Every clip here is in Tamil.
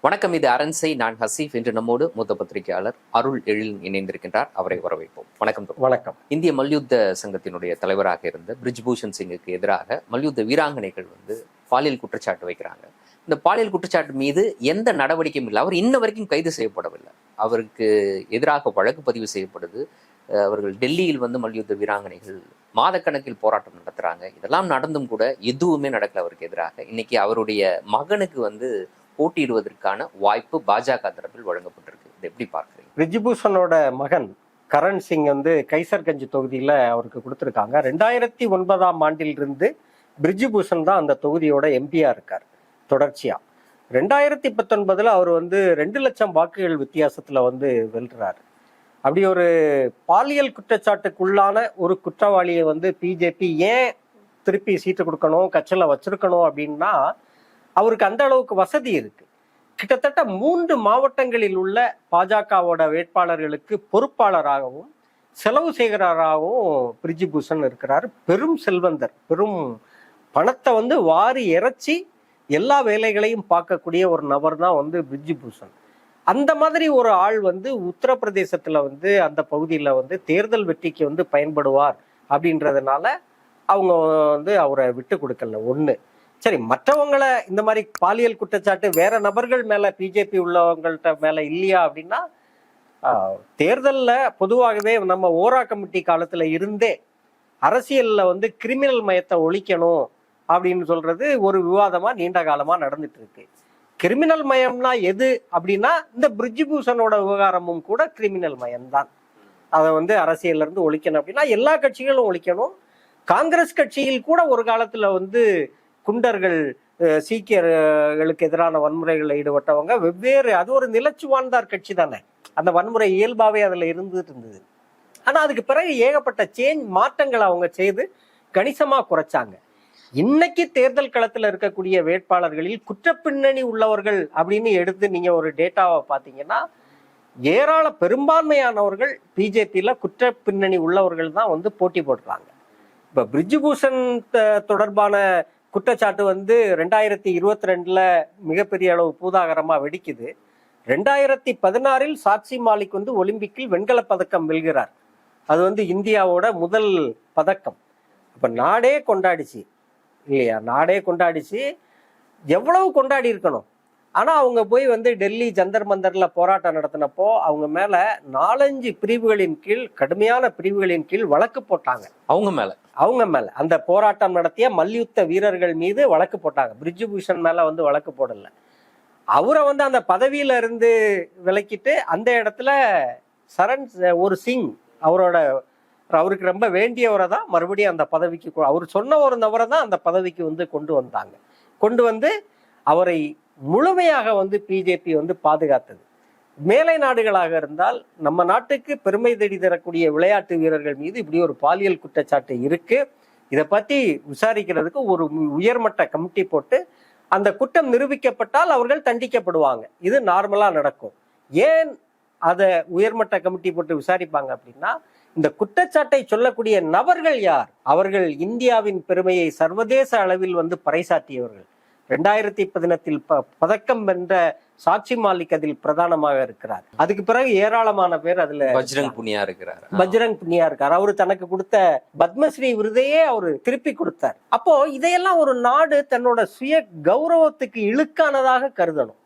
வணக்கம் இது அரண்சை நான் ஹசீஃப். என்று நம்மோடு மூத்த பத்திரிகையாளர் அருள் எழில் இணைந்திருக்கின்றார். அவரை வரவேற்போம். வணக்கம். வணக்கம். இந்திய மல்யுத்த சங்கத்தினுடைய தலைவராக இருந்த பிரிஜ்பூஷன் சிங்குக்கு எதிராக மல்யுத்த வீராங்கனைகள் வந்து பாலியல் குற்றச்சாட்டு வைக்கிறாங்க. இந்த பாலியல் குற்றச்சாட்டு மீது எந்த நடவடிக்கையும் இல்லை. அவர் இன்ன வரைக்கும் கைது செய்யப்படவில்லை. அவருக்கு எதிராக வழக்கு பதிவு செய்யப்படுது. அவர்கள் டெல்லியில் வந்து மல்யுத்த வீராங்கனைகள் மாதக்கணக்கில் போராட்டம் நடத்துறாங்க. இதெல்லாம் நடந்தும் கூட எதுவுமே நடக்கல அவருக்கு எதிராக. இன்னைக்கு அவருடைய மகனுக்கு வந்து போட்டியிடுவதற்கான வாய்ப்பு பாஜக தரப்பில் வழங்கப்பட்டிருக்கு. இது எப்படி பார்க்குறீங்க? ரிஜிபூஷனோட மகன் கரண் சிங் வந்து கைசர்கஞ்ச் தொகுதியில் அவருக்கு கொடுத்துருக்காங்க. ரெண்டாயிரத்தி ஒன்பதாம் ஆண்டிலிருந்து பிரிஜிபூஷன் தான் அந்த தொகுதியோட எம்பியாக இருக்கார் தொடர்ச்சியாக ரெண்டாயிரத்தி பத்தொன்பதில் அவர் வந்து ரெண்டு லட்சம் வாக்குகள் வித்தியாசத்தில் வந்து வெல்றாரு. அப்படி ஒரு பாலியல் குற்றச்சாட்டுக்குள்ளான ஒரு குற்றவாளியை வந்து பிஜேபி ஏன் திருப்பி சீட்டு கொடுக்கணும் கட்சியில் வச்சிருக்கணும் அப்படின்னா அவருக்கு அந்த அளவுக்கு வசதி இருக்கு. கிட்டத்தட்ட மூன்று மாவட்டங்களில் உள்ள பாஜகவோட வேட்பாளர்களுக்கு பொறுப்பாளராகவும் செலவு செய்கிறாராகவும் பிரிஜிபூஷன் இருக்கிறார். பெரும் செல்வந்தர் பெரும் பணத்தை வந்து வாரி இறைச்சி எல்லா வேலைகளையும் பார்க்கக்கூடிய ஒரு நபர் தான் வந்து பிரிஜிபூஷன். அந்த மாதிரி ஒரு ஆள் வந்து உத்தரப்பிரதேசத்தில் வந்து அந்த பகுதியில் வந்து தேர்தல் வெற்றிக்கு வந்து பயன்படுவார் அப்படின்றதுனால அவங்க வந்து அவரை விட்டு கொடுக்கல. ஒன்று சரி மற்றவங்களை இந்த மாதிரி பாலியல் குற்றச்சாட்டு வேற நபர்கள் மேல பிஜேபி உள்ளவங்கள்ட்ட மேல இல்லையா அப்படின்னா தேர்தலில் பொதுவாகவே நம்ம ஓரா கமிட்டி காலத்துல இருந்தே அரசியல்ல வந்து கிரிமினல் மயத்தை ஒழிக்கணும் அப்படின்னு சொல்றது ஒரு விவாதமா நீண்ட காலமா நடந்துட்டு இருக்கு. கிரிமினல் மயம்னா எது அப்படின்னா இந்த பிரிஜிபூஷனோட விவகாரமும் கூட கிரிமினல் மயம்தான். அதை வந்து அரசியல்ல இருந்து ஒழிக்கணும் அப்படின்னா எல்லா கட்சிகளும் ஒழிக்கணும். காங்கிரஸ் கட்சியில் கூட ஒரு காலத்துல வந்து குண்டர்கள் சீக்கியர்களுக்கு எதிரான வன்முறைகளில் ஈடுபட்டவங்க வெவ்வேறு அது ஒரு நிலச்சு வாழ்ந்தார் கட்சி தானே. அந்த வன்முறை இயல்பாகவே அதில் இருந்துட்டு இருந்தது. ஆனால் அதுக்கு பிறகு ஏகப்பட்ட சேஞ்ச் மாற்றங்களை அவங்க செய்து கணிசமாக குறைச்சாங்க. இன்னைக்கு தேர்தல் களத்தில் இருக்கக்கூடிய வேட்பாளர்களில் குற்றப்பின்னணி உள்ளவர்கள் அப்படின்னு எடுத்து நீங்கள் ஒரு டேட்டாவை பார்த்தீங்கன்னா ஏராள பெரும்பான்மையானவர்கள் பிஜேபியில் குற்ற பின்னணி உள்ளவர்கள் தான் வந்து போட்டி போடுறாங்க. இப்போ பிரிஜ்பூஷன் தொடர்பான குற்றச்சாட்டு வந்து ரெண்டாயிரத்தி இருபத்தி ரெண்டுல மிகப்பெரிய அளவு பூதாகரமா வெடிக்குது. ரெண்டாயிரத்தி பதினாறில் சாட்சி மாலிக் வந்து ஒலிம்பிக்கில் வெண்கலப் பதக்கம் வெல்கிறார். அது வந்து இந்தியாவோட முதல் பதக்கம். அப்ப நாடே கொண்டாடிச்சு. இல்லையா? நாடே கொண்டாடிச்சு. எவ்வளவு கொண்டாடி இருக்கணும்? ஆனா அவங்க போய் வந்து டெல்லி ஜந்தர் மந்தர்ல போராட்டம் நடத்தினப்போ அவங்க மேல நாலஞ்சு பிரிவுகளின் கீழ் கடுமையான பிரிவுகளின் கீழ் வழக்கு போட்டாங்க. அவங்க மேல. அவங்க மேல. அந்த போராட்டம் நடத்திய மல்யுத்த வீரர்கள் மீது வழக்கு போட்டாங்க. பிரிஜுபூஷன் மேல வந்து வழக்கு போடல. அவரை வந்து அந்த பதவியில இருந்து விலக்கிட்டு அந்த இடத்துல சரண் ஒரு சிங் அவரோட அவருக்கு ரொம்ப வேண்டியவரை தான் மறுபடியும் அந்த பதவிக்கு அவர் சொன்ன ஒரு நபரை தான் அந்த பதவிக்கு வந்து கொண்டு வந்தாங்க. கொண்டு வந்து அவரை முழுமையாக வந்து பிஜேபி வந்து பாதுகாத்தது. மேலை நாடுகளாக இருந்தால் நம்ம நாட்டுக்கு பெருமை தேடி தரக்கூடிய விளையாட்டு வீரர்கள் மீது இப்படி ஒரு பாலியல் குற்றச்சாட்டு இருக்கு. இதை பத்தி விசாரிக்கிறதுக்கு ஒரு உயர்மட்ட கமிட்டி போட்டு அந்த குற்றம் நிரூபிக்கப்பட்டால் அவர்கள் தண்டிக்கப்படுவாங்க. இது நார்மலா நடக்கும். ஏன் அதை உயர்மட்ட கமிட்டி போட்டு விசாரிப்பாங்க அப்படின்னா இந்த குற்றச்சாட்டை சொல்லக்கூடிய நபர்கள் யார்? அவர்கள் இந்தியாவின் பெருமையை சர்வதேச அளவில் வந்து பறைசாற்றியவர்கள். ரெண்டாயிரத்தி பதினெட்டில் ப பதக்கம் வென்ற சாட்சி மாலிக் அதில் பிரதானமாக இருக்கிறார். அதுக்கு பிறகு ஏராளமான பேர் அதுல பஜ்ரங் புனியா இருக்கிறார். பஜ்ரங் புனியா இருக்கார். அவரு தனக்கு கொடுத்த பத்மஸ்ரீ விருதையே அவரு திருப்பி கொடுத்தார். அப்போ இதையெல்லாம் ஒரு நாடு தன்னோட சுய கௌரவத்துக்கு இழுக்கானதாக கருதணும்.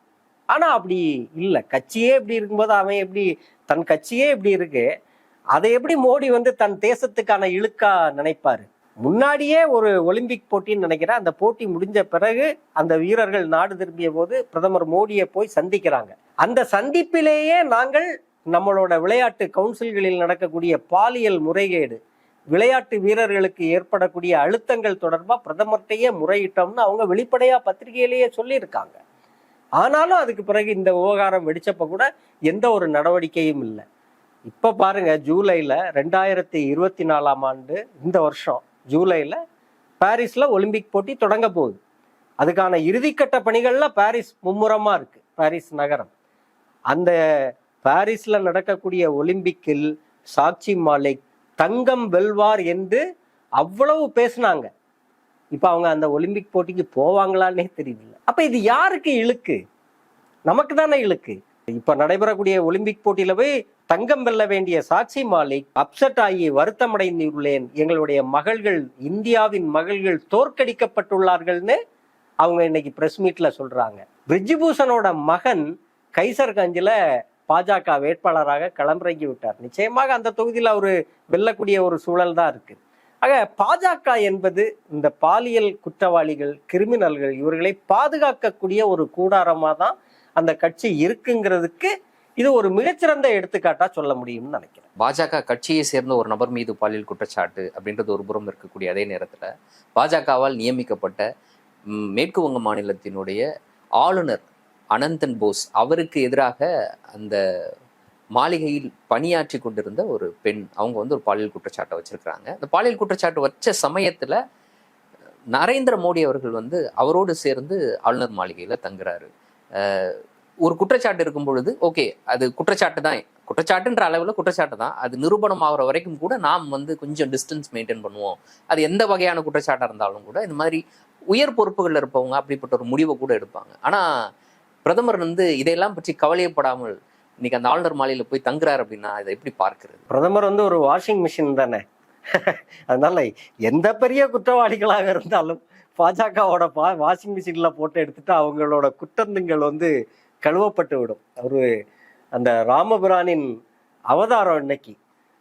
ஆனா அப்படி இல்ல. கட்சியே இப்படி இருக்கும்போது அவன் எப்படி தன் கட்சியே இப்படி இருக்கு. அதை எப்படி மோடி வந்து தன் தேசத்துக்கான இழுக்கா நினைப்பாரு? முன்னாடியே ஒரு ஒலிம்பிக் போட்டின்னு நினைக்கிறேன். அந்த போட்டி முடிஞ்ச பிறகு அந்த வீரர்கள் நாடு திரும்பிய போது பிரதமர் மோடியை போய் சந்திக்கிறாங்க. அந்த சந்திப்பிலேயே நாங்கள் நம்மளோட விளையாட்டு கவுன்சில்களில் நடக்கக்கூடிய பாலியல் முறைகேடு விளையாட்டு வீரர்களுக்கு ஏற்படக்கூடிய அழுத்தங்கள் தொடர்பாக பிரதமர்கிட்டயே முறையிட்டோம்னு அவங்க வெளிப்படையா பத்திரிகையிலேயே சொல்லியிருக்காங்க. ஆனாலும் அதுக்கு பிறகு இந்த விவகாரம் வெடிச்சப்ப கூட எந்த ஒரு நடவடிக்கையும் இல்லை. இப்போ பாருங்க ஜூலையில் ரெண்டாயிரத்தி இருபத்தி நாலாம் ஆண்டு இந்த வருஷம். ஜூலையில் பாரிஸில் ஒலிம்பிக் போட்டி தொடங்க போகுது. அதுக்கான இறுதிக்கட்ட பணிகளில் பாரிஸ் மும்முரமாக இருக்குது பாரிஸ் நகரம். அந்த பாரிஸில் நடக்கக்கூடிய ஒலிம்பிக்கில் சாக்சி மாலிக் தங்கம் வெல்வார் என்று அவ்வளவு பேசினாங்க. இப்போ அவங்க அந்த ஒலிம்பிக் போட்டிக்கு போவாங்களான்னே தெரியல அப்போ இது யாருக்கு இழுக்கு? நமக்கு தானே இழுக்கு. இப்போ நடைபெறக்கூடிய ஒலிம்பிக் போட்டியில் போய் தங்கம் வெல்ல வேண்டிய சாக்சி மாலிக் அப்செட் ஆகி வருத்தமடைந்துள்ளேன். எங்களுடைய மகள்கள் இந்தியாவின் மகள்கள் தோற்கடிக்கப்பட்டுள்ளார்கள்னு அவங்க இன்னைக்கு பிரஸ் மீட்ல சொல்றாங்க. பிரிஜிபூஷனோட மகன் கைசர்கஞ்சில பாஜக வேட்பாளராக களமிறங்கி விட்டார். நிச்சயமாக அந்த தொகுதியில் அவரு வெல்லக்கூடிய ஒரு சூழல் தான் இருக்கு. ஆக பாஜக என்பது இந்த பாலியல் குற்றவாளிகள் கிரிமினல்கள் இவர்களை பாதுகாக்கக்கூடிய ஒரு கூடாரமாக தான் அந்த கட்சி இருக்குங்கிறதுக்கு இது ஒரு மிகச்சிறந்த எடுத்துக்காட்டா சொல்ல முடியும்னு நினைக்கிறேன். பாஜக கட்சியை சேர்ந்த ஒரு நபர் மீது பாலியல் குற்றச்சாட்டு அப்படின்றது ஒரு புறம் இருக்கக்கூடிய அதே நேரத்தில் பாஜகவால் நியமிக்கப்பட்ட மேற்கு வங்க மாநிலத்தினுடைய ஆளுநர் அனந்தன் போஸ் அவருக்கு எதிராக அந்த மாளிகையில் பணியாற்றி கொண்டிருந்த ஒரு பெண் அவங்க வந்து ஒரு பாலியல் குற்றச்சாட்டை வச்சிருக்கிறாங்க. அந்த பாலியல் குற்றச்சாட்டு வச்ச சமயத்தில் நரேந்திர மோடி அவர்கள் வந்து அவரோடு சேர்ந்து ஆளுநர் மாளிகையில் தங்குறாரு. ஒரு குற்றச்சாட்டு இருக்கும் பொழுது ஓகே அது குற்றச்சாட்டு தான். குற்றச்சாட்டுன்ற அளவில் குற்றச்சாட்டு தான். அது நிரூபணம் ஆகிற வரைக்கும் கூட நாம் வந்து கொஞ்சம் டிஸ்டன்ஸ் மெயின்டைன் பண்ணுவோம். அது எந்த வகையான குற்றச்சாட்டாக இருந்தாலும் கூட இந்த மாதிரி உயர் பொறுப்புகளில் இருப்பவங்க அப்படிப்பட்ட ஒரு முடிவை கூட எடுப்பாங்க. ஆனால் பிரதமர் வந்து இதையெல்லாம் பற்றி கவலையப்படாமல் இன்னைக்கு அந்த ஆளுநர் மாலையில் போய் தங்குறாரு அப்படின்னா இதை எப்படி பார்க்கிறது? பிரதமர் வந்து ஒரு வாஷிங் மிஷின் தானே. அதனால எந்த பெரிய குற்றவாளிகளாக இருந்தாலும் பாஜகவோட பா வாஷிங் மிஷின்ல போட்டு எடுத்துட்டு அவங்களோட குற்றங்கள் வந்து கழுவப்பட்டு விடும். அவரு அந்த ராமபிரானின் அவதாரம் இன்னைக்கு.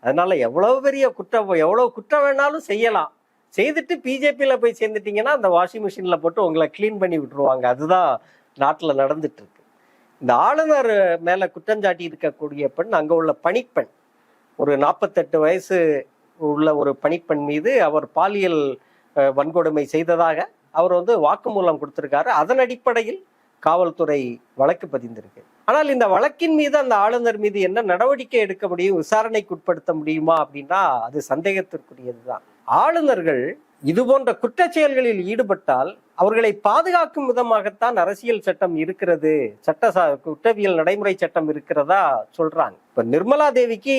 அதனால எவ்வளவு பெரிய குற்றம் எவ்வளவு குற்றம் வேணாலும் செய்யலாம். செய்துட்டு பிஜேபியில போய் சேர்ந்துட்டீங்கன்னா அந்த வாஷிங் மிஷின்ல போட்டு உங்களை க்ளீன் பண்ணி விட்டுருவாங்க. அதுதான் நாட்டில் நடந்துட்டு இருக்கு இந்த ஆளுநர் மேல குற்றஞ்சாட்டி இருக்கக்கூடிய பெண் அங்க உள்ள பணிப்பெண். ஒரு நாற்பத்தெட்டு வயசு உள்ள ஒரு பணிப்பெண் மீது அவர் பாலியல் வன்கொடுமை செய்ததாக அவர் வந்து வாக்குமூலம் கொடுத்திருக்காரு. அதன் அடிப்படையில் காவல்துறை வழக்கு பதிந்திருக்கு. ஆனால் இந்த வழக்கின் மீது அந்த ஆளுநர் மீது என்ன நடவடிக்கை எடுக்க முடியும் விசாரணைக்கு உட்படுத்த முடியுமா அப்படின்னா அது சந்தேகத்திற்குரியதுதான். ஆளுநர்கள் இது போன்ற குற்றச் செயல்களில் ஈடுபட்டால் அவர்களை பாதுகாக்கும் விதமாகத்தான் அரசியல் சட்டம் இருக்கிறது சட்ட குற்றவியல் நடைமுறை சட்டம் இருக்கிறதா சொல்றாங்க. இப்ப நிர்மலா தேவிக்கு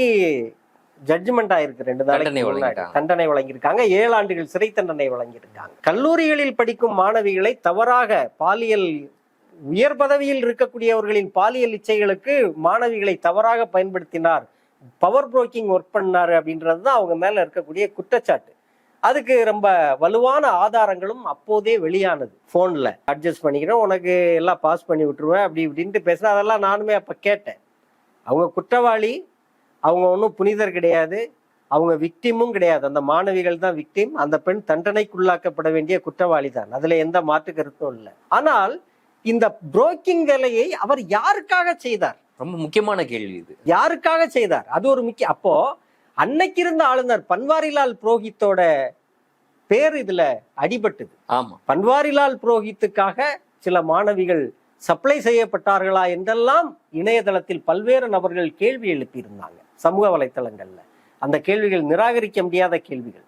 ஜட்ஜ்மெண்ட் ஆயிருக்கு ரெண்டு நாளைக்கு. தண்டனை வழங்கியிருக்காங்க ஏழு ஆண்டுகள் சிறை தண்டனை வழங்கியிருக்காங்க. கல்லூரிகளில் படிக்கும் மாணவிகளை தவறாக பாலியல் உயர் பதவியில் இருக்கக்கூடியவர்களின் பாலியல் இச்சைகளுக்கு மாணவிகளை தவறாக பயன்படுத்தினார். பவர் புரோக்கிங் ஒர்க் பண்ணார் அப்படின்றது தான் அவங்க மேல இருக்கக்கூடிய குற்றச்சாட்டு. அதுக்கு ரொம்ப வலுவான ஆதாரங்களும் அப்போதே வெளியானது ஃபோனில் அட்ஜஸ்ட் பண்ணிக்கிறேன் உனக்கு எல்லாம் பாஸ் பண்ணி விட்டுருவேன் அப்படி இப்படின்ட்டு பேசினா அதெல்லாம் நானுமே அப்போ கேட்டேன். அவங்க குற்றவாளி அவங்க ஒன்றும் புனிதர் கிடையாது. அவங்க விக்டிமும் கிடையாது. அந்த மாணவிகள் தான் விக்டிம் அந்த பெண் தண்டனைக்குள்ளாக்கப்பட வேண்டிய குற்றவாளி தான். அதுல எந்த மாற்று கருத்தும் இல்லை. ஆனால் இந்த புரோக்கிங் வேலையை அவர் யாருக்காக செய்தார்? ரொம்ப முக்கியமான கேள்வி இது. யாருக்காக செய்தார்? அது ஒரு முக்கிய அப்போ அன்னைக்கு இருந்த ஆளுநர் பன்வாரிலால் புரோஹித்தோட பேர் இதுல அடிபட்டது. ஆமா. பன்வாரிலால் புரோஹித்துக்காக சில மாணவிகள் சப்ளை செய்யப்பட்டார்களா என்றெல்லாம் இணையதளத்தில் பல்வேறு நபர்கள் கேள்வி எழுப்பியிருந்தாங்க சமூக வலைத்தளங்கள்ல. அந்த கேள்விகள் நிராகரிக்க முடியாத கேள்விகள்.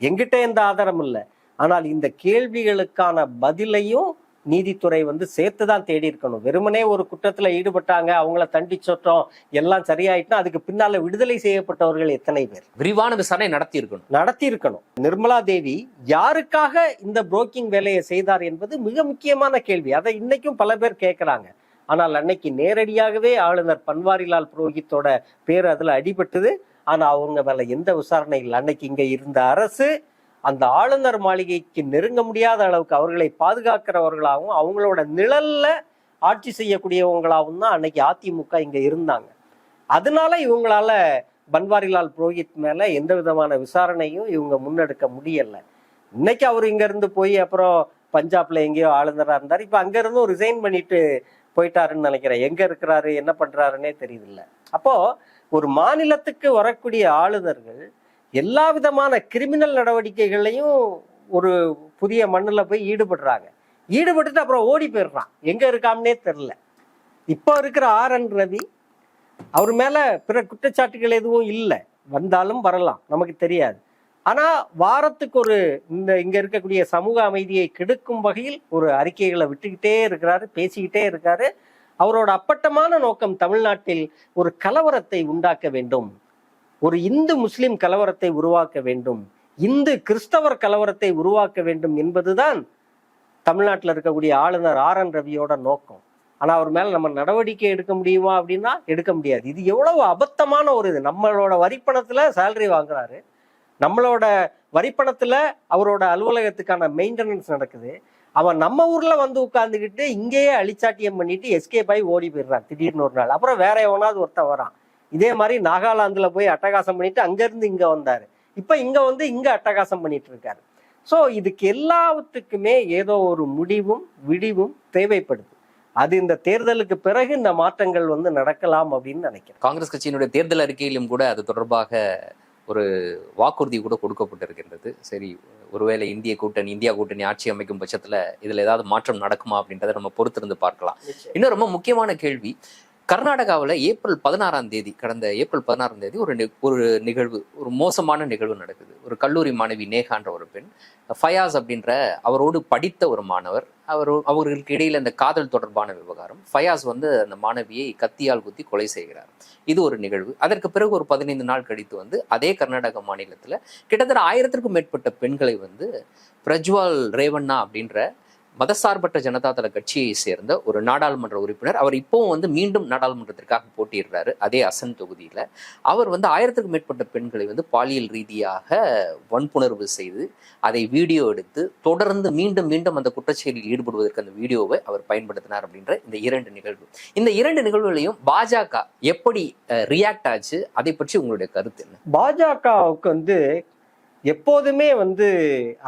எங்கிட்ட எந்த ஆதாரம் இல்லை. ஆனால் இந்த கேள்விகளுக்கான பதிலையும் நீதித்துறை வந்து சேர்த்து தான் தேடி இருக்கணும். வெறுமனே ஒரு குற்றத்துல ஈடுபட்டாங்க அவங்கள தண்டிச்சோட்டோம் எல்லாம் சரியாயிட்டுனா அதுக்கு பின்னால விடுதலை செய்யப்பட்டவர்கள் எத்தனை பேர்? விரிவான விசாரணை நடத்தி இருக்கணும். நடத்தி இருக்கணும். நிர்மலா தேவி யாருக்காக இந்த புரோக்கிங் வேலையை செய்தார் என்பது மிக முக்கியமான கேள்வி. அதை இன்னைக்கும் பல பேர் கேட்கறாங்க ஆனால் அன்னைக்கு நேரடியாகவே ஆளுநர் பன்வாரிலால் புரோஹித்தோட பேர் அதுல அடிபட்டது. ஆனா அவங்க மேல எந்த விசாரணை இல்லை. அன்னைக்கு இங்க இருந்த அரசு அந்த ஆளுநர் மாளிகைக்கு நெருங்க முடியாத அளவுக்கு அவர்களை பாதுகாக்கிறவர்களாகவும் அவங்களோட நிழல்ல ஆட்சி செய்யக்கூடியவங்களாகவும் தான் அன்னைக்கு அதிமுக இங்க இருந்தாங்க. அதனால இவங்களால பன்வாரிலால் புரோஹித் மேல எந்த விதமான விசாரணையும் இவங்க முன்னெடுக்க முடியல. இன்னைக்கு அவர் இங்க இருந்து போய் அப்புறம் பஞ்சாப்ல எங்கேயோ ஆளுநரா இருந்தார். இப்ப அங்க இருந்தும் ரிசைன் பண்ணிட்டு போயிட்டாருன்னு நினைக்கிறேன். எங்க இருக்கிறாரு என்ன பண்றாருன்னே தெரியுதுல்ல. அப்போ ஒரு மாநிலத்துக்கு வரக்கூடிய ஆளுநர்கள் எல்லா விதமான கிரிமினல் நடவடிக்கைகளையும் ஒரு புதிய மண்ணில் போய் ஈடுபடுறாங்க. ஈடுபட்டுட்டு அப்புறம் ஓடி போயிடுறான். எங்கே இருக்காம்னே தெரில இப்போ இருக்கிற ஆர் என் ரவி அவர் மேலே பிற குற்றச்சாட்டுகள் எதுவும் இல்லை. வந்தாலும் வரலாம். நமக்கு தெரியாது. ஆனால் வாரத்துக்கு ஒரு இந்த இங்கே இருக்கக்கூடிய சமூக அமைதியை கெடுக்கும் வகையில் ஒரு அறிக்கைகளை விட்டுக்கிட்டே இருக்கிறாரு பேசிக்கிட்டே இருக்காரு. அவரோட அப்பட்டமான நோக்கம் தமிழ்நாட்டில் ஒரு கலவரத்தை உண்டாக்க வேண்டும். ஒரு இந்து முஸ்லிம் கலவரத்தை உருவாக்க வேண்டும். இந்து கிறிஸ்தவர் கலவரத்தை உருவாக்க வேண்டும் என்பதுதான் தமிழ்நாட்டில் இருக்கக்கூடிய ஆளுநர் ஆர் என் ரவியோட நோக்கம். ஆனால் அவர் மேலே நம்ம நடவடிக்கை எடுக்க முடியுமா அப்படின்னா எடுக்க முடியாது. இது எவ்வளவு அபத்தமான ஒரு இது. நம்மளோட வரிப்பணத்தில் சேலரி வாங்குறாரு. நம்மளோட வரிப்பணத்தில் அவரோட அலுவலகத்துக்கான மெயின்டெனன்ஸ் நடக்குது. அவன் நம்ம ஊரில் வந்து உட்காந்துக்கிட்டு இங்கேயே அழிச்சாட்டியம் பண்ணிட்டு எஸ்கேப் ஆகி ஓடி போயிடுறான் திடீர்னு ஒரு நாள். அப்புறம் வேற எவனாவது ஒருத்தன் வரான். இதே மாதிரி நாகாலாந்துல போய் அட்டகாசம் பண்ணிட்டு அங்க இருந்து இங்க வந்தாரு. இப்ப இங்க வந்து இங்க அட்டகாசம் பண்ணிட்டு இருக்காரு சோ இதுக்கு எல்லாத்துக்குமே ஏதோ ஒரு முடிவும் விடிவும் தேவைப்படுது. அது இந்த தேர்தலுக்கு பிறகு இந்த மாற்றங்கள் வந்து நடக்கலாம் அப்படின்னு நினைக்கிறேன். காங்கிரஸ் கட்சியினுடைய தேர்தல் அறிக்கையிலும் கூட அது தொடர்பாக ஒரு வாக்குறுதி கூட கொடுக்கப்பட்டிருக்கின்றது. சரி ஒருவேளை இந்திய கூட்டணி இந்தியா கூட்டணி ஆட்சி அமைக்கும் பட்சத்துல இதுல ஏதாவது மாற்றம் நடக்குமா அப்படின்றத நம்ம பொறுத்திருந்து பார்க்கலாம். இன்னும் ரொம்ப முக்கியமான கேள்வி கர்நாடகாவில் ஏப்ரல் பதினாறாம் தேதி கடந்த ஏப்ரல் பதினாறாம் தேதி ஒரு நி- ஒரு நிகழ்வு ஒரு மோசமான நிகழ்வு நடக்குது. ஒரு கல்லூரி மாணவி நேகான்ற ஒரு பெண் ஃபயாஸ் அப்படின்ற அவரோடு படித்த ஒரு மாணவர் அவர் அவர்களுக்கு இடையில் இந்த காதல் தொடர்பான விவகாரம் ஃபயாஸ் வந்து அந்த மாணவியை கத்தியால் குத்தி கொலை செய்கிறார். இது ஒரு நிகழ்வு. அதற்கு பிறகு ஒரு பதினைந்து நாள் கழித்து வந்து அதே கர்நாடக மாநிலத்தில் கிட்டத்தட்ட ஆயிரத்திற்கும் மேற்பட்ட பெண்களை வந்து பிரஜ்வால் ரேவண்ணா அப்படின்ற மதசார்பற்ற ஜனதா தள கட்சியை சேர்ந்த ஒரு நாடாளுமன்ற உறுப்பினர். அவர் இப்போவும் வந்து மீண்டும் நாடாளுமன்றத்திற்காக போட்டியிடுறாரு. அதே அசன் தொகுதியில். அவர் வந்து ஆயிரத்துக்கும் மேற்பட்ட பெண்களை வந்து பாலியல் ரீதியாக வன்புணர்வு செய்து அதை வீடியோ எடுத்து தொடர்ந்து மீண்டும் மீண்டும் அந்த குற்றச்செயலில் ஈடுபடுவதற்கு அந்த வீடியோவை அவர் பயன்படுத்தினார் அப்படின்ற இந்த இரண்டு நிகழ்வு. இந்த இரண்டு நிகழ்வுகளையும் பாஜக எப்படி ரியாக்ட் ஆச்சு? அதை பற்றி உங்களுடைய கருத்து என்ன? பாஜகவுக்கு வந்து எப்போதுமே வந்து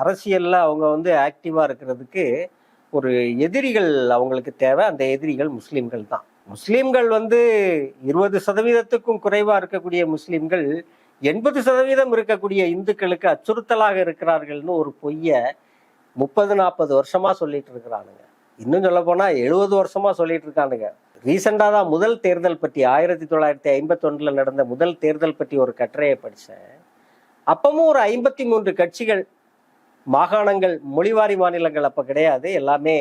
அரசியலில் அவங்க வந்து ஆக்டிவாக இருக்கிறதுக்கு ஒரு எதிரிகள் அவங்களுக்கு தேவை அந்த எதிரிகள் முஸ்லீம்கள் தான். முஸ்லீம்கள் வந்து இருபது சதவீதத்துக்கும் குறைவாக இருக்கக்கூடிய முஸ்லீம்கள் எண்பது சதவீதம் இருக்கக்கூடிய இந்துக்களுக்கு அச்சுறுத்தலாக இருக்கிறார்கள்னு ஒரு பொய்ய முப்பது நாற்பது வருஷமா சொல்லிட்டு இருக்கிறானுங்க. இன்னும் சொல்ல போனா எழுபது வருஷமா சொல்லிட்டு இருக்கானுங்க. ரீசெண்டாக தான் முதல் தேர்தல் பற்றி ஆயிரத்தி தொள்ளாயிரத்தி ஐம்பத்தொன்றில் நடந்த முதல் தேர்தல் பற்றி ஒரு கட்டுரையை படித்தேன் அப்பவும் ஒரு ஐம்பத்தி மூன்று கட்சிகள் மாகாணங்கள் மொழிவாரி மாநிலங்கள் அப்போ கிடையாது. எல்லாமே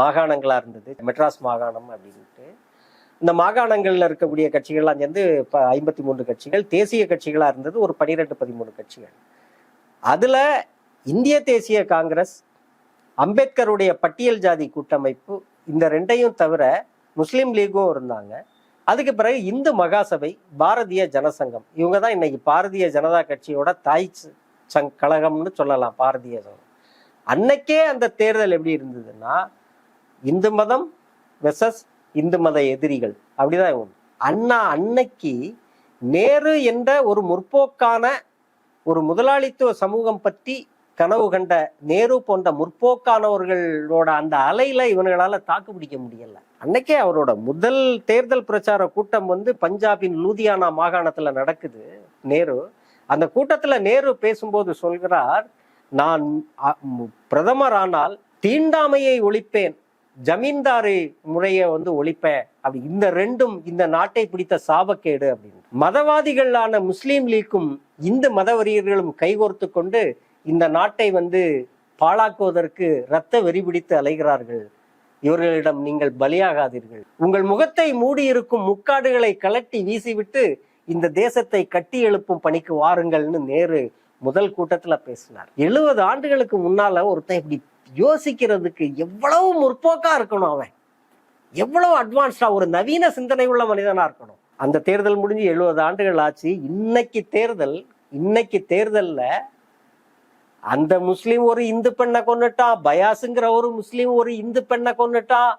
மாகாணங்களாக இருந்தது. மெட்ராஸ் மாகாணம் அப்படின்ட்டு. இந்த மாகாணங்களில் இருக்கக்கூடிய கட்சிகள்லாம் சேர்ந்து இப்போ ஐம்பத்தி மூன்று கட்சிகள் தேசிய கட்சிகளாக இருந்தது ஒரு பனிரெண்டு பதிமூணு கட்சிகள். அதில் இந்திய தேசிய காங்கிரஸ் அம்பேத்கருடைய பட்டியல் ஜாதி கூட்டமைப்பு இந்த ரெண்டையும் தவிர முஸ்லீம் லீகும் இருந்தாங்க. அதுக்கு பிறகு இந்து மகாசபை பாரதிய ஜனசங்கம். இவங்க தான் இன்னைக்கு பாரதிய ஜனதா கட்சியோட தாய் சங் கழகம்னு சொல்லலாம் பாரதிய சங்கம். அன்னைக்கே அந்த தேர்தல் எப்படி இருந்ததுன்னா இந்து மதம் வெசஸ் இந்து மத எதிரிகள். அப்படிதான் அண்ணா அன்னைக்கு நேரு என்ற ஒரு முற்போக்கான ஒரு முதலாளித்துவ சமூகம் பற்றி கனவு கண்ட நேரு போன்ற முற்போக்கானவர்களோட அந்த அலையில இவங்களால தாக்கு பிடிக்க முடியல. அன்னைக்கே அவரோட முதல் தேர்தல் பிரச்சார கூட்டம் வந்து பஞ்சாபின் லூதியானா மாகாணத்துல நடக்குது. நேரு அந்த கூட்டத்துல நேரு பேசும்போது சொல்கிறார் நான் பிரதமர் ஆனால் தீண்டாமையை ஒழிப்பேன் ஜமீன்தாரி முறையை வந்து ஒழிப்பேன் அப்படி இந்த ரெண்டும் இந்த நாட்டை பிடித்த சாபக்கேடு அப்படின்னு. மதவாதிகளான முஸ்லீம் லீக்கும் இந்து மதவெறியர்களும் கைகோர்த்து கொண்டு இந்த நாட்டை வந்து பாழாக்குவதற்கு இரத்த வெறி பிடித்து அலைகிறார்கள். இவர்களிடம் நீங்கள் பலியாகாதீர்கள். உங்கள் முகத்தை மூடியிருக்கும் முக்காடுகளை கலட்டி வீசிவிட்டு இந்த தேசத்தை கட்டி எழுப்பும் பணிக்கு வாருங்கள்னு நேரு முதல் கூட்டத்துல பேசினார். எழுபது ஆண்டுகளுக்கு முன்னால ஒருத்தன் இப்படி யோசிக்கிறதுக்கு எவ்வளவு முற்போக்கா இருக்கணும் அவன்? எவ்வளவு அட்வான்ஸ்டா ஒரு நவீன சிந்தனை உள்ள மனிதனா இருக்கணும்? அந்த தேர்தல் முடிஞ்சு எழுபது ஆண்டுகள் ஆச்சு. இன்னைக்கு தேர்தல் இன்னைக்கு தேர்தல்ல அந்த முஸ்லீம் ஒரு இந்து பெண்ணை கொன்னுட்டான் பயாசுங்கிற ஒரு முஸ்லீம் ஒரு இந்து பெண்ணை கொன்னுட்டான்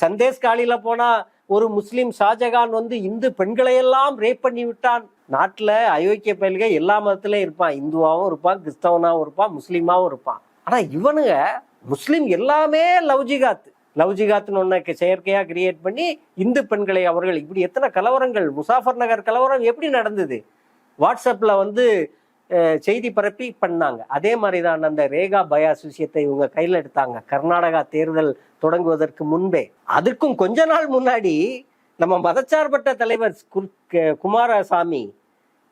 சந்தேஷ் காலியில போனா ஒரு முஸ்லீம் ஷாஜகான் வந்து இந்து பெண்களையெல்லாம் ரேப் பண்ணி விட்டான். நாட்டில் அயோக்கிய பயல்க எல்லா மதத்திலையும் இருப்பான். இந்துவாகவும் இருப்பான் கிறிஸ்தவனாகவும் இருப்பான் முஸ்லீமாகவும் இருப்பான். ஆனால் இவனுங்க முஸ்லீம் எல்லாமே லவ் ஜிகாத் லவ் ஜிகாத்னு ஒன்று செயற்கையாக கிரியேட் பண்ணி இந்து பெண்களை அவர்கள் இப்படி எத்தனை கலவரங்கள் முசாஃபர் நகர் கலவரம் எப்படி நடந்தது? வாட்ஸ்அப்பில் வந்து செய்தி பரப்பி பண்ணாங்க. அதே மாதிரி தான் அந்த ரேகா பயாஸ் விஷயத்தை இவங்க கையில் எடுத்தாங்க. கர்நாடகா தேர்தல் தொடங்குவதற்கு முன்பே. அதுக்கும் கொஞ்ச நாள் முன்னாடி நம்ம மதச்சார்பற்ற தலைவர் குமாரசாமி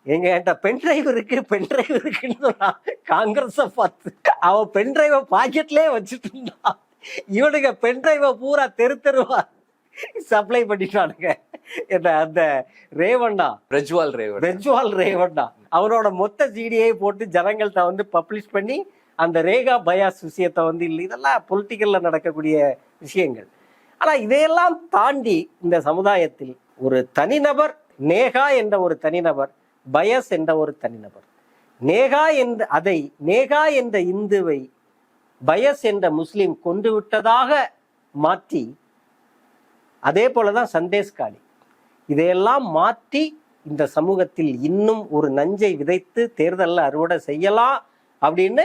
எங்க என்கிட்ட பென் டிரைவ் இருக்கு பென் டிரைவ் இருக்குன்னு சொன்னான் பார்த்து அவன் பென் டிரைவ பாக்கெட்லயே வச்சுட்டு இருந்தான். இவனுங்க பென் டிரைவ பூரா தெரு தெருவா சப்ளை பண்ணிட்டானுங்க. என்ன அந்த ரேவண்ணா பிரஜ்வால் ரேவன் ரெஜ்வால் ரேவண்ணா அவனோட மொத்த ஜிடியை போட்டு ஜனங்கள்ட்ட வந்து பப்ளிஷ் பண்ணி அந்த ரேகா பயாஸ் விஷயத்தை வந்து இல்லை இதெல்லாம் பொலிட்டிக்கல்ல நடக்கக்கூடிய விஷயங்கள். ஆனா இதையெல்லாம் தாண்டி இந்த சமுதாயத்தில் ஒரு தனிநபர் நேகா என்ற ஒரு தனிநபர் பயஸ் என்ற ஒரு தனிநபர். நேகா என்ற அதை நேகா என்ற இந்துவை பயஸ் என்ற முஸ்லிம் கொண்டு விட்டதாக மாற்றி அதே போலதான் சந்தேஷ் காளி இதையெல்லாம் மாற்றி இந்த சமூகத்தில் இன்னும் ஒரு நஞ்சை விதைத்து தேர்தலில் அறுவடை செய்யலாம் அப்படின்னு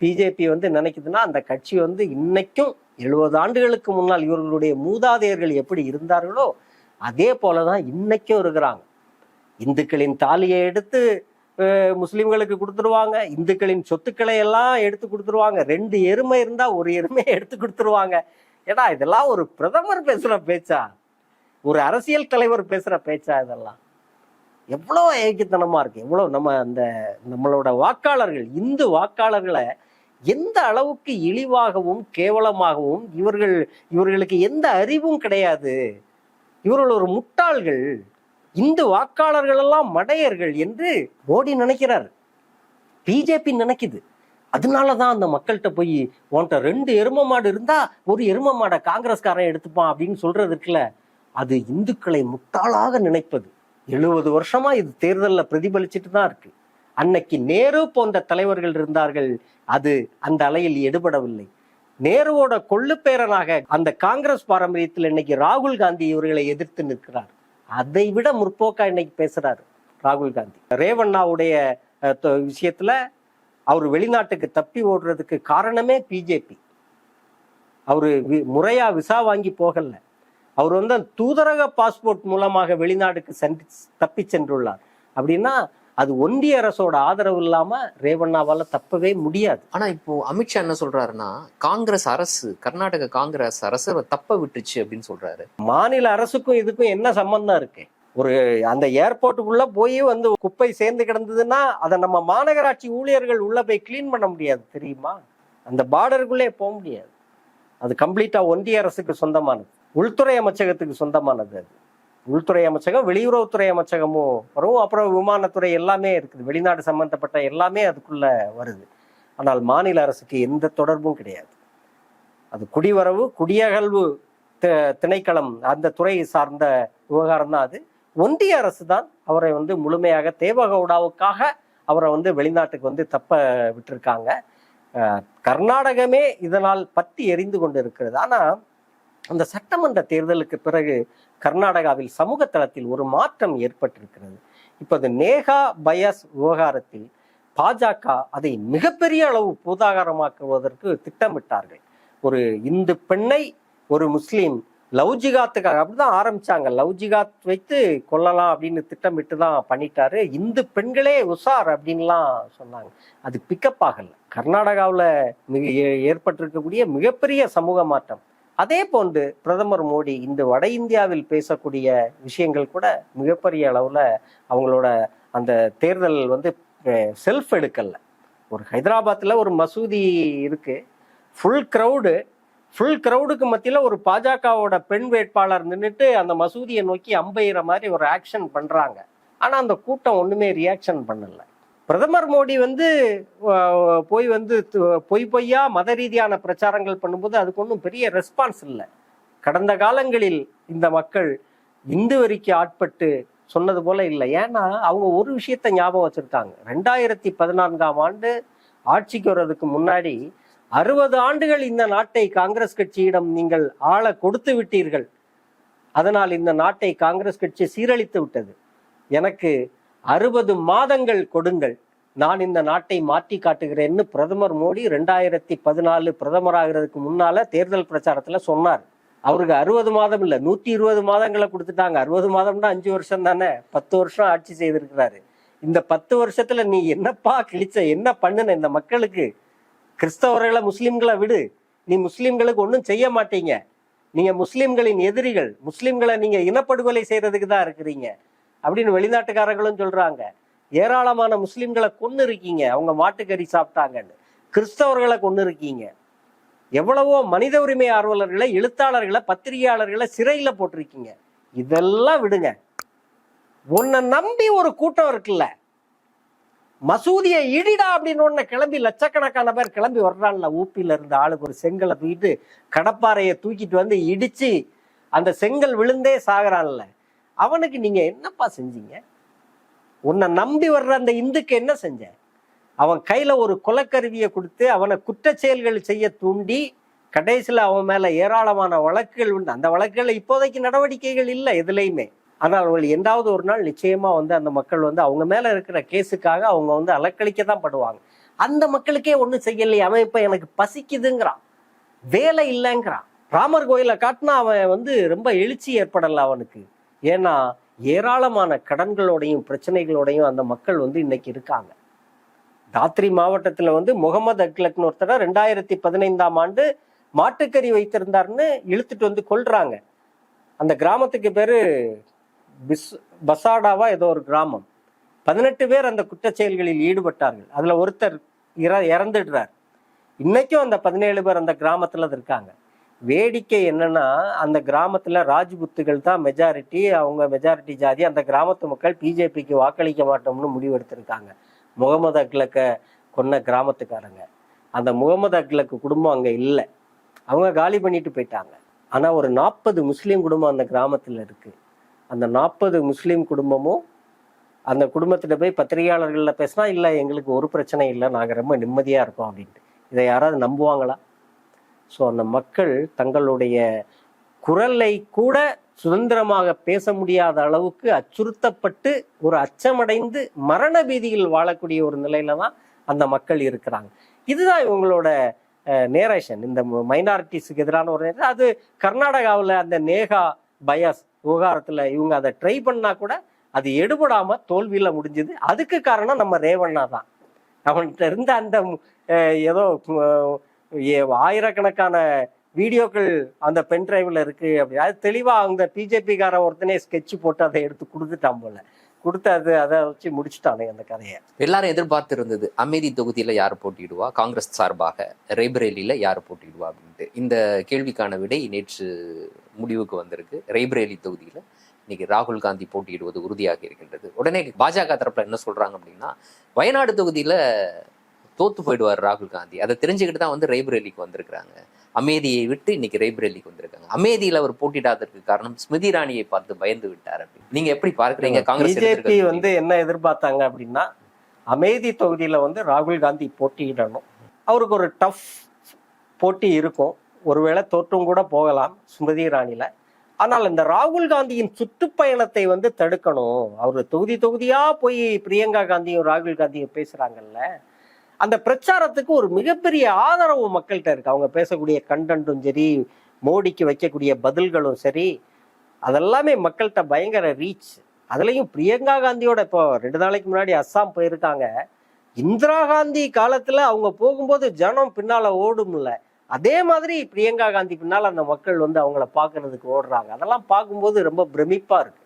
பிஜேபி வந்து நினைக்குதுன்னா அந்த கட்சி வந்து இன்னைக்கும் எழுபது ஆண்டுகளுக்கு முன்னால் இவர்களுடைய மூதாதையர்கள் எப்படி இருந்தார்களோ அதே போலதான் இன்னைக்கும் இருக்கிறாங்க. இந்துக்களின் தாலியை எடுத்து முஸ்லீம்களுக்கு கொடுத்துருவாங்க. இந்துக்களின் சொத்துக்களை எல்லாம் எடுத்து கொடுத்துருவாங்க. ரெண்டு எருமை இருந்தால் ஒரு எருமையை எடுத்து கொடுத்துருவாங்க. ஏடா இதெல்லாம் ஒரு பிரதமர் பேசுகிற பேச்சா? ஒரு அரசியல் தலைவர் பேசுகிற பேச்சா இதெல்லாம்? எவ்வளோ ஏக்கித்தனமா இருக்குது எவ்வளோ நம்ம அந்த நம்மளோட வாக்காளர்கள் இந்து வாக்காளர்களை எந்த அளவுக்கு இழிவாகவும் கேவலமாகவும் இவர்கள் இவர்களுக்கு எந்த அறிவும் கிடையாது. இவர்கள் ஒரு முட்டாள்கள். இந்து வாக்காளர்கள் எல்லாம் மடையர்கள் என்று மோடி நினைக்கிறார். பிஜேபி நினைக்குது. அதனால தான் அந்த மக்கள்கிட்ட போய் உன்கிட்ட ரெண்டு எரும மாடு இருந்தா ஒரு எரும மாடை காங்கிரஸ்காரன் எடுத்துப்பான் அப்படின்னு சொல்றது இருக்குல்ல. அது இந்துக்களை முட்டாளாக நினைப்பது. எழுபது வருஷமா இது தேர்தலில் பிரதிபலிச்சுட்டு தான் இருக்கு. அன்னைக்கு நேரு போன்ற தலைவர்கள் இருந்தார்கள் அது அந்த அலையில் எடுபடவில்லை. நேருவோட கொள்ளுப்பேரனாக அந்த காங்கிரஸ் பாரம்பரியத்தில் இன்னைக்கு ராகுல் காந்தி இவர்களை எதிர்த்து நிற்கிறார். அதை விட முற்போக்கா இன்னைக்கு பேசுறாரு ராகுல் காந்தி. ரேவண்ணாவுடைய தொ- விஷயத்துல அவர் வெளிநாட்டுக்கு தப்பி ஓடுறதுக்கு காரணமே பிஜேபி. அவரு வி- முறையா விசா வாங்கி போகலை. அவர் வந்து தூதரக பாஸ்போர்ட் மூலமாக வெளிநாடுக்கு சென்று தப்பி சென்றுள்ளார். அப்படின்னா அது ஒன்றிய அரசோட ஆதரவு இல்லாம ரேவண்ணாவால தப்பவே முடியாது. ஆனா இப்போ அமித்ஷா என்ன சொல்றாருன்னா காங்கிரஸ் அரசு கர்நாடக காங்கிரஸ் அரசு தப்ப விட்டுச்சு அப்படின்னு சொல்றாரு. மாநில அரசுக்கும் இதுக்கும் என்ன சம்பந்தம் இருக்கு? ஒரு அந்த ஏர்போர்ட்டுக்குள்ள போய் வந்து குப்பை சேர்ந்து கிடந்ததுன்னா அதை நம்ம மாநகராட்சி ஊழியர்கள் உள்ள போய் க்ளீன் பண்ண முடியாது தெரியுமா? அந்த பார்டருக்குள்ளே போக முடியாது. அது கம்ப்ளீட்டா ஒன்றிய அரசுக்கு சொந்தமானது. உள்துறை அமைச்சகத்துக்கு சொந்தமானது அது. உள்துறை அமைச்சகம் வெளியுறவுத்துறை அமைச்சகமும் வரும். அப்புறம் விமானத்துறை எல்லாமே இருக்குது. வெளிநாடு சம்பந்தப்பட்ட எல்லாமே அதுக்குள்ள வருது. ஆனால் மாநில அரசுக்கு எந்த தொடர்பும் கிடையாது. அது குடிவரவு குடியகழ்வு திணைக்களம் அந்த துறையை சார்ந்த விவகாரம் தான் அது. ஒன்றிய அரசு தான் அவரை வந்து முழுமையாக தேவகவுடாவுக்காக அவரை வந்து வெளிநாட்டுக்கு வந்து தப்ப விட்டுருக்காங்க. கர்நாடகமே இதனால் பத்தி எரிந்து கொண்டு இருக்கிறது ஆனால் அந்த சட்டமன்ற தேர்தலுக்கு பிறகு கர்நாடகாவில் சமூக தளத்தில் ஒரு மாற்றம் ஏற்பட்டிருக்கிறது. இப்போது நேகா பயஸ் விவகாரத்தில் பாஜக அதை மிகப்பெரிய அளவு பூதாகாரமாக்குவதற்கு திட்டமிட்டார்கள். ஒரு இந்து பெண்ணை ஒரு முஸ்லீம் லவ் ஜிகாத்துக்காக அப்படிதான் ஆரம்பிச்சாங்க. லவ் ஜிகாத் வைத்து கொல்லலாம் அப்படின்னு திட்டமிட்டு தான் பண்ணிட்டாரு. இந்து பெண்களே உஷார் அப்படின்லாம் சொன்னாங்க. அது பிக்கப் ஆகல. கர்நாடகாவில் மிக ஏ- ஏற்பட்டிருக்கக்கூடிய மிகப்பெரிய சமூக மாற்றம். அதே போன்று பிரதமர் மோடி இந்த வட இந்தியாவில் பேசக்கூடிய விஷயங்கள் கூட மிகப்பெரிய அளவில் அவங்களோட அந்த தேர்தல் வந்து செல்ஃப் எடுக்கல. ஒரு ஹைதராபாத்தில் ஒரு மசூதி இருக்குது ஃபுல் க்ரௌடு ஃபுல் க்ரௌடுக்கு மத்தியில் ஒரு பாஜகவோட பெண் வேட்பாளர் நின்றுட்டு அந்த மசூதியை நோக்கி அம்பெய்கிற மாதிரி ஒரு ஆக்ஷன் பண்ணுறாங்க ஆனால் அந்த கூட்டம் ஒன்றுமே ரியாக்ஷன் பண்ணலை. பிரதமர் மோடி வந்து போய் வந்து பொய் பொய்யா மத ரீதியான பிரச்சாரங்கள் பண்ணும்போது அதுக்கு ஒன்றும் பெரிய ரெஸ்பான்ஸ் இல்லை. கடந்த காலங்களில் இந்த மக்கள் இந்து வரிக்கு ஆட்பட்டு சொன்னது போல இல்லை. ஏன்னா அவங்க ஒரு விஷயத்த ஞாபகம் வச்சிருக்காங்க. ரெண்டாயிரத்தி பதினான்காம் ஆண்டு ஆட்சிக்கு வர்றதுக்கு முன்னாடி அறுபது ஆண்டுகள் இந்த நாட்டை காங்கிரஸ் கட்சியிடம் நீங்கள் ஆள கொடுத்து விட்டீர்கள். அதனால் இந்த நாட்டை காங்கிரஸ் கட்சி சீரழித்து விட்டது. எனக்கு அறுபது மாதங்கள் கொடுங்கள். நான் இந்த நாட்டை மாற்றி காட்டுகிறேன்னு பிரதமர் மோடி ரெண்டாயிரத்தி பதினாலு பிரதமராகிறதுக்கு முன்னால தேர்தல் பிரச்சாரத்துல சொன்னார். அவருக்கு அறுபது மாதம் இல்லை நூத்தி இருபது மாதங்களை கொடுத்துட்டாங்க. அறுபது மாதம்னா அஞ்சு வருஷம் தானே? பத்து வருஷம் ஆட்சி செய்திருக்கிறாரு. இந்த பத்து வருஷத்துல நீ என்னப்பா கிழிச்ச என்ன பண்ணுன இந்த மக்களுக்கு? கிறிஸ்தவர்களை முஸ்லீம்களை விடு. நீ முஸ்லீம்களுக்கு ஒன்றும் செய்ய மாட்டீங்க. நீங்க முஸ்லீம்களின் எதிரிகள் முஸ்லீம்களை நீங்க இனப்படுகொலை செய்யறதுக்கு தான் இருக்கிறீங்க. அப்படின்னு வெளிநாட்டுக்காரர்களும் சொல்றாங்க. ஏராளமான முஸ்லிம்களை கொண்டு இருக்கீங்க அவங்க மாட்டுக்கறி சாப்பிட்டாங்கன்னு. கிறிஸ்தவர்களை கொண்டு இருக்கீங்க எவ்வளவோ மனித உரிமை ஆர்வலர்களை எழுத்தாளர்களை பத்திரிகையாளர்களை சிறையில் போட்டிருக்கீங்க. இதெல்லாம் விடுங்க. உன்னை நம்பி ஒரு கூட்டம் இருக்குல்ல. மசூதியை இடிடா அப்படின்னு ஒண்ணு கிளம்பி லட்சக்கணக்கான பேர் கிளம்பி வர்றான்ல. ஊப்பில இருந்து ஆளுக்கு ஒரு செங்கலை தூக்கிட்டு கடப்பாறையை தூக்கிட்டு வந்து இடிச்சு அந்த செங்கல் விழுந்தே சாகிறான்ல. அவனுக்கு நீங்க என்னப்பா செஞ்சீங்க? உன்னை நம்பி வர்ற அந்த இந்துக்கு என்ன செஞ்ச? அவன் கையில ஒரு குலக்கருவியை கொடுத்து அவனை குற்ற செயல்கள் செய்ய தூண்டி கடைசியில் அவன் மேல ஏராளமான வழக்குகள் உண்டு. அந்த வழக்குகள் இப்போதைக்கு நடவடிக்கைகள் இல்லை எதுலையுமே. ஆனால் அவர்கள் எந்தாவது ஒரு நாள் நிச்சயமா வந்து அந்த மக்கள் வந்து அவங்க மேல இருக்கிற கேஸுக்காக அவங்க வந்து அலக்களிக்க தான் படுவாங்க. அந்த மக்களுக்கே ஒன்றும் செய்யலையே. அவன் இப்ப எனக்கு பசிக்குதுங்கிறான். வேலை இல்லைங்கிறான். ராமர் கோயிலை காட்டினா அவன் வந்து ரொம்ப எழுச்சி ஏற்படல அவனுக்கு. ஏன்னா ஏராளமான கடன்களோடையும் பிரச்சனைகளோடையும் அந்த மக்கள் வந்து இன்னைக்கு இருக்காங்க. தாத்ரி மாவட்டத்தில் வந்து முகமது அக்லக்னு ஒருத்தரை ரெண்டாயிரத்தி பதினைந்தாம் ஆண்டு மாட்டுக்கறி வைத்திருந்தாருன்னு இழுத்துட்டு வந்து கொள்றாங்க அந்த கிராமத்துக்கு பேரு பிஸ் பசாடாவா ஏதோ ஒரு கிராமம். பதினெட்டு பேர் அந்த குற்றச்செயல்களில் ஈடுபட்டார்கள். அதுல ஒருத்தர் இற இறந்துடுறார். இன்னைக்கும் அந்த பதினேழு பேர் அந்த கிராமத்துல இருக்காங்க. வேடிக்கை என்னன்னா அந்த கிராமத்துல ராஜ்புத்துகள் தான் மெஜாரிட்டி அவங்க மெஜாரிட்டி ஜாதி அந்த கிராமத்து மக்கள் பிஜேபிக்கு வாக்களிக்க மாட்டோம்னு முடிவெடுத்திருக்காங்க. முகமது அக்லக்க கொன்ன கிராமத்துக்காரங்க. அந்த முகமது அக்லக்கு குடும்பம் அங்க இல்லை. அவங்க காலி பண்ணிட்டு போயிட்டாங்க. ஆனா ஒரு நாற்பது முஸ்லீம் குடும்பம் அந்த கிராமத்துல இருக்கு. அந்த நாற்பது முஸ்லீம் குடும்பமும் அந்த குடும்பத்திட்ட போய் பத்திரிகையாளர்கள்ல பேசினா இல்லை எங்களுக்கு ஒரு பிரச்சனை இல்லை நாங்கள் ரொம்ப நிம்மதியா இருக்கோம் அப்படின்ட்டு. இதை யாராவது நம்புவாங்களா? ஸோ அந்த மக்கள் தங்களுடைய குரலை கூட சுதந்திரமாக பேச முடியாத அளவுக்கு அச்சுறுத்தப்பட்டு ஒரு அச்சமடைந்து மரண பீதியில் வாழக்கூடிய ஒரு நிலையில தான் அந்த மக்கள் இருக்கிறாங்க. இதுதான் இவங்களோட நேரேஷன் இந்த மைனாரிட்டிஸுக்கு எதிரான ஒரு narration. அது கர்நாடகாவில் அந்த நேகா பயாஸ் விவகாரத்தில் இவங்க அதை ட்ரை பண்ணா கூட அது எடுபடாமல் தோல்வியில் முடிஞ்சது. அதுக்கு காரணம் நம்ம ரேவண்ணா தான். அவன்கிட்ட இருந்த அந்த ஏதோ ஆயிரக்கணக்கான வீடியோக்கள் அந்த பென் டிரைவ்ல இருக்கு அப்படி அது தெளிவா அந்த பிஜேபி ஒருத்தனே ஸ்கெட்ச் போட்டு அதை எடுத்து கொடுத்துட்டான் போல. கொடுத்து அது அதை வச்சு முடிச்சுட்டானே அந்த கதையை. எல்லாரும் எதிர்பார்த்து இருந்தது அமேதி தொகுதியில யார் போட்டியிடுவா? காங்கிரஸ் சார்பாக ரேபரேலியில யார் போட்டியிடுவா அப்படின்ட்டு. இந்த கேள்விக்கான விடை நேற்று முடிவுக்கு வந்திருக்கு. ரேபரேலி தொகுதியில இன்னைக்கு ராகுல் காந்தி போட்டியிடுவது உறுதியாக இருக்கின்றது. உடனே பாஜக தரப்புல என்ன சொல்றாங்க அப்படின்னா வயநாடு தொகுதியில தோத்து போயிடுவார் ராகுல் காந்தி. அதை தெரிஞ்சுக்கிட்டு தான் வந்து ரேபரேலிக்கு வந்திருக்கிறாங்க. அமேதியை விட்டு இன்னைக்கு ரேபரேலிக்கு வந்திருக்காங்க. அமேதியில அவர் போட்டியிடாததற்கு காரணம் ஸ்மிருதி இராணியை பார்த்து பயந்து விட்டார் அப்படின்னு நீங்க எப்படி பார்க்கறீங்க? காங்கிரஸ் பிஜேபி வந்து என்ன எதிர்பார்த்தாங்க அப்படின்னா அமேதி தொகுதியில வந்து ராகுல் காந்தி போட்டியிடணும். அவருக்கு ஒரு டஃப் போட்டி இருக்கும். ஒருவேளை தோற்றும் கூட போகலாம் ஸ்மிருதி இராணில ஆனால் இந்த ராகுல் காந்தியின் சுற்றுப்பயணத்தை வந்து தடுக்கணும். அவர் தொகுதி தொகுதியா போய் பிரியங்கா காந்தியும் ராகுல் காந்தியும் பேசுறாங்கல்ல. அந்த பிரச்சாரத்துக்கு ஒரு மிகப்பெரிய ஆதரவு மக்கள்கிட்ட இருக்கு. அவங்க பேசக்கூடிய கண்டென்ட்டும் சரி மோடிக்கு வைக்கக்கூடிய பதில்களும் சரி அதெல்லாமே மக்கள்கிட்ட பயங்கர ரீச் அதுலேயும் பிரியங்கா காந்தியோட இப்போ ரெண்டு நாளைக்கு முன்னாடி அஸ்ஸாம் போயிருக்காங்க. இந்திரா காந்தி காலத்தில் அவங்க போகும்போது ஜனம் பின்னால் ஓடும்ல. அதே மாதிரி பிரியங்கா காந்தி பின்னால் அந்த மக்கள் வந்து அவங்கள பார்க்கறதுக்கு ஓடுறாங்க. அதெல்லாம் பார்க்கும்போது ரொம்ப பிரமிப்பாக இருக்கு.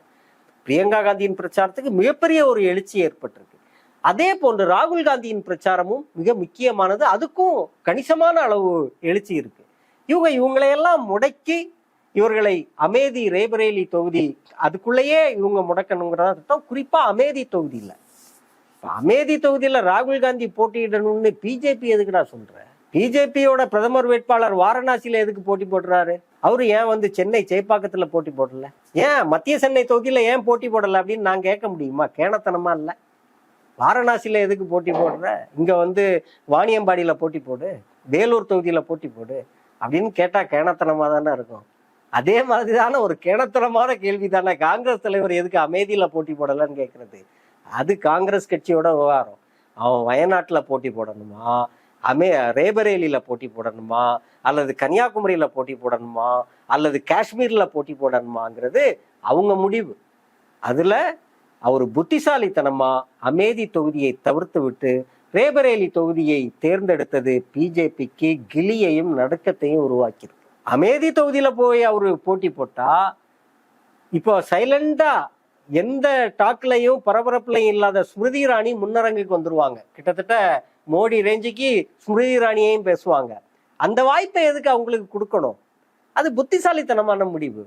பிரியங்கா காந்தியின் பிரச்சாரத்துக்கு மிகப்பெரிய ஒரு எழுச்சி ஏற்பட்டிருக்கு. அதே போன்று ராகுல் காந்தியின் பிரச்சாரமும் மிக முக்கியமானது. அதுக்கும் கணிசமான அளவு எழுச்சி இருக்கு. இவங்க இவங்களையெல்லாம் முடக்கி இவர்களை அமேதி ரேபரேலி தொகுதி அதுக்குள்ளேயே இவங்க முடக்கணுங்கிறதா திட்டம். குறிப்பா அமேதி தொகுதியில். அமேதி தொகுதியில் ராகுல் காந்தி போட்டியிடணும்னு பிஜேபி எதுக்குடா சொல்ற? பிஜேபியோட பிரதமர் வேட்பாளர் வாரணாசியில எதுக்கு போட்டி போடுறாரு? அவரு ஏன் வந்து சென்னை சேப்பாக்கத்தில் போட்டி போடல? ஏன் மத்திய சென்னை தொகுதியில ஏன் போட்டி போடல அப்படின்னு நான் கேட்க முடியுமா? கேணத்தனமா இல்லை. வாரணாசியில் எதுக்கு போட்டி போடுற? இங்கே வந்து வாணியம்பாடியில் போட்டி போடு வேலூர் தொகுதியில் போட்டி போடு அப்படின்னு கேட்டால் கேணத்தனமாக தானே இருக்கும். அதே மாதிரி தானே ஒரு கேணத்தனமான கேள்வி தானே காங்கிரஸ் தலைவர் எதுக்கு அமைதியில் போட்டி போடலன்னு கேட்குறது அது காங்கிரஸ் கட்சியோட விவகாரம். அவன் வயநாட்டில் போட்டி போடணுமா? அமே ரேபரேலியில் போட்டி போடணுமா? அல்லது கன்னியாகுமரியில் போட்டி போடணுமா? அல்லது காஷ்மீரில் போட்டி போடணுமாங்கிறது அவங்க முடிவு. அதில் அவர் புத்திசாலித்தனமா அமேதி தொகுதியை தவிர்த்து விட்டு ரேபரேலி தொகுதியை தேர்ந்தெடுத்தது பிஜேபிக்கு கிளியையும் நடுக்கத்தையும் உருவாக்கியிருக்கு அமேதி தொகுதியில போய் அவரு போட்டி போட்டா இப்போ சைலண்டா எந்த டாக்லையும் பரபரப்புலையும் இல்லாத ஸ்மிருதி இராணி முன்னரங்குக்கு வந்துருவாங்க. கிட்டத்தட்ட மோடி ரேஞ்சுக்கு ஸ்மிருதி இராணியையும் பேசுவாங்க. அந்த வாய்ப்பை எதுக்கு அவங்களுக்கு கொடுக்கணும்? அது புத்திசாலித்தனமான முடிவு.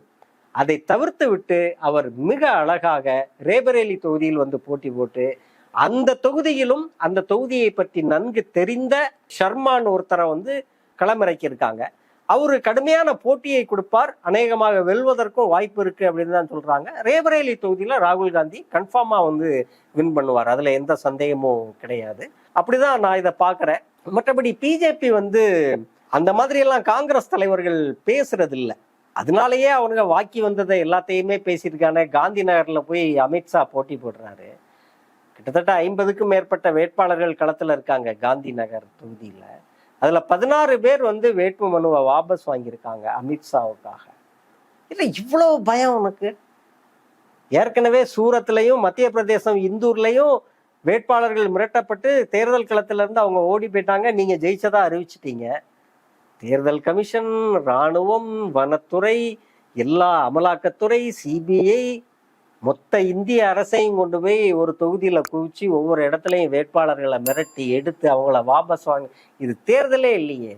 அதை தவிர்த்து விட்டு அவர் மிக அழகாக ரேபரேலி தொகுதியில் வந்து போட்டி போட்டு அந்த தொகுதியிலும் அந்த தொகுதியை பற்றி நன்கு தெரிந்த ஷர்மான் ஒருத்தரை வந்து களமிறக்கியிருக்காங்க. அவரு கடுமையான போட்டியை கொடுப்பார். அநேகமாக வெல்வதற்கும் வாய்ப்பு இருக்கு அப்படின்னு தான் சொல்றாங்க. ரேபரேலி தொகுதியில ராகுல் காந்தி கன்ஃபார்மா வந்து வின் பண்ணுவார். அதுல எந்த சந்தேகமும் கிடையாது. அப்படிதான் நான் இதை பாக்குறேன் மற்றபடி பிஜேபி வந்து அந்த மாதிரி எல்லாம் காங்கிரஸ் தலைவர்கள் பேசுறது இல்லை அதனாலயே அவனுங்க வாக்கி வந்ததை எல்லாத்தையுமே பேசியிருக்கானே. காந்தி நகர்ல போய் அமித்ஷா போட்டி போடுறாரு. கிட்டத்தட்ட ஐம்பதுக்கும் மேற்பட்ட வேட்பாளர்கள் களத்துல இருக்காங்க காந்தி நகர் தொகுதியில. அதுல பதினாறு பேர் வந்து வேட்பு மனுவை வாபஸ் வாங்கியிருக்காங்க அமித்ஷாவுக்காக இல்ல இவ்வளவு பயம் உனக்கு? ஏற்கனவே சூரத்லயும் மத்திய பிரதேசம் இந்தூர்லயும் வேட்பாளர்கள் மிரட்டப்பட்டு தேர்தல் களத்துல இருந்து அவங்க ஓடி போயிட்டாங்க. நீங்க ஜெயிச்சதா அறிவிச்சிட்டீங்க. தேர்தல் கமிஷன் ராணுவம் வனத்துறை எல்லா அமலாக்கத்துறை சிபிஐ மொத்த இந்திய அரசையும் கொண்டு போய் ஒரு தொகுதியில குவிச்சு ஒவ்வொரு இடத்துலையும் வேட்பாளர்களை மிரட்டி எடுத்து அவங்கள வாபஸ் வாங்க. இது தேர்தலே இல்லையே.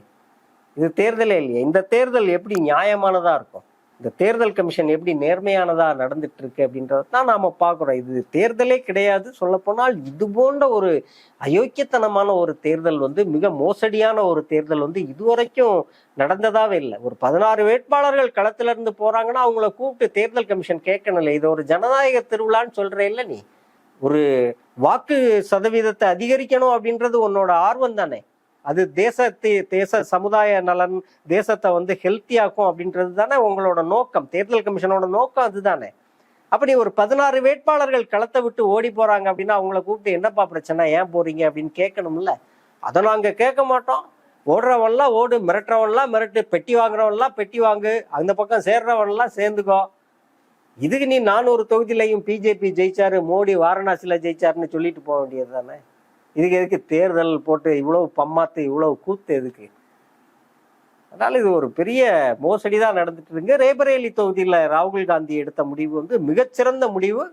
இது தேர்தலே இல்லையே. இந்த தேர்தல் எப்படி நியாயமானதா இருக்கும்? இந்த தேர்தல் கமிஷன் எப்படி நேர்மையானதா நடந்துட்டு இருக்கு அப்படின்றத தான் நாம பார்க்குறோம். இது தேர்தலே கிடையாது. சொல்லப்போனால் இது போன்ற ஒரு அயோக்கியத்தனமான ஒரு தேர்தல் வந்து மிக மோசடியான ஒரு தேர்தல் வந்து இதுவரைக்கும் நடந்ததாவே இல்லை. ஒரு பதினாறு வேட்பாளர்கள் களத்துல இருந்து போறாங்கன்னா அவங்கள கூப்பிட்டு தேர்தல் கமிஷன் கேட்கணும்ல. இது ஒரு ஜனநாயக திருவிழான்னு சொல்ற இல்ல நீ. ஒரு வாக்கு சதவீதத்தை அதிகரிக்கணும் அப்படின்றது உன்னோட ஆர்வம் தானே. அது தேசத்தை தேச சமுதாய நலன் தேசத்தை வந்து ஹெல்த்தியாக்கும் அப்படின்றது தானே உங்களோட நோக்கம். தேர்தல் கமிஷனோட நோக்கம் அதுதானே. அப்படி ஒரு பதினாறு வேட்பாளர்கள் களத்தை விட்டு ஓடி போறாங்க அப்படின்னா அவங்கள கூப்பிட்டு என்னப்பா பிரச்சனை ஏன் போறீங்க அப்படின்னு கேட்கணும்ல. அதை நாங்க கேட்க மாட்டோம். ஓடுறவன்லாம் ஓடு மிரட்டுறவன்லாம் மிரட்டு பெட்டி வாங்குறவன்லாம் பெட்டி வாங்கு அந்த பக்கம் சேர்றவன்லாம் சேர்ந்துக்கோ. இதுக்கு நீ நானூறு தொகுதியிலையும் பிஜேபி ஜெயிச்சாரு மோடி வாரணாசியில் ஜெயிச்சாருன்னு சொல்லிட்டு போக வேண்டியது தானே. இதுக்கு எதுக்கு தேர்தல் போட்டு இவ்வளவு பம்மாத்து இவ்வளவு கூத்து எதுக்கு? அதனால இது ஒரு பெரிய மோசடி தான் நடந்துட்டு இருக்கு. ரேபரேலி தொகுதியில ராகுல் காந்தி எடுத்த முடிவு வந்து மிகச்சிறந்த முடிவு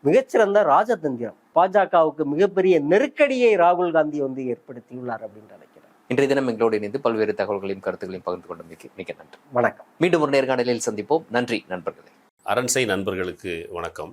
மிகச்சிறந்த ராஜதந்திரம். பாஜகவுக்கு மிகப்பெரிய நெருக்கடியை ராகுல் காந்தி வந்து ஏற்படுத்தியுள்ளார் அப்படின்னு நினைக்கிறேன். இன்றைய தினம் எங்களோடு இணைந்து பல்வேறு தகவல்களையும் கருத்துக்களையும் பகிர்ந்து கொண்ட மிக்க மிக்க நன்றி. வணக்கம். மீண்டும் ஒரு நேர்காணலில் சந்திப்போம். நன்றி நண்பர்களே. அரண்சை நண்பர்களுக்கு வணக்கம்.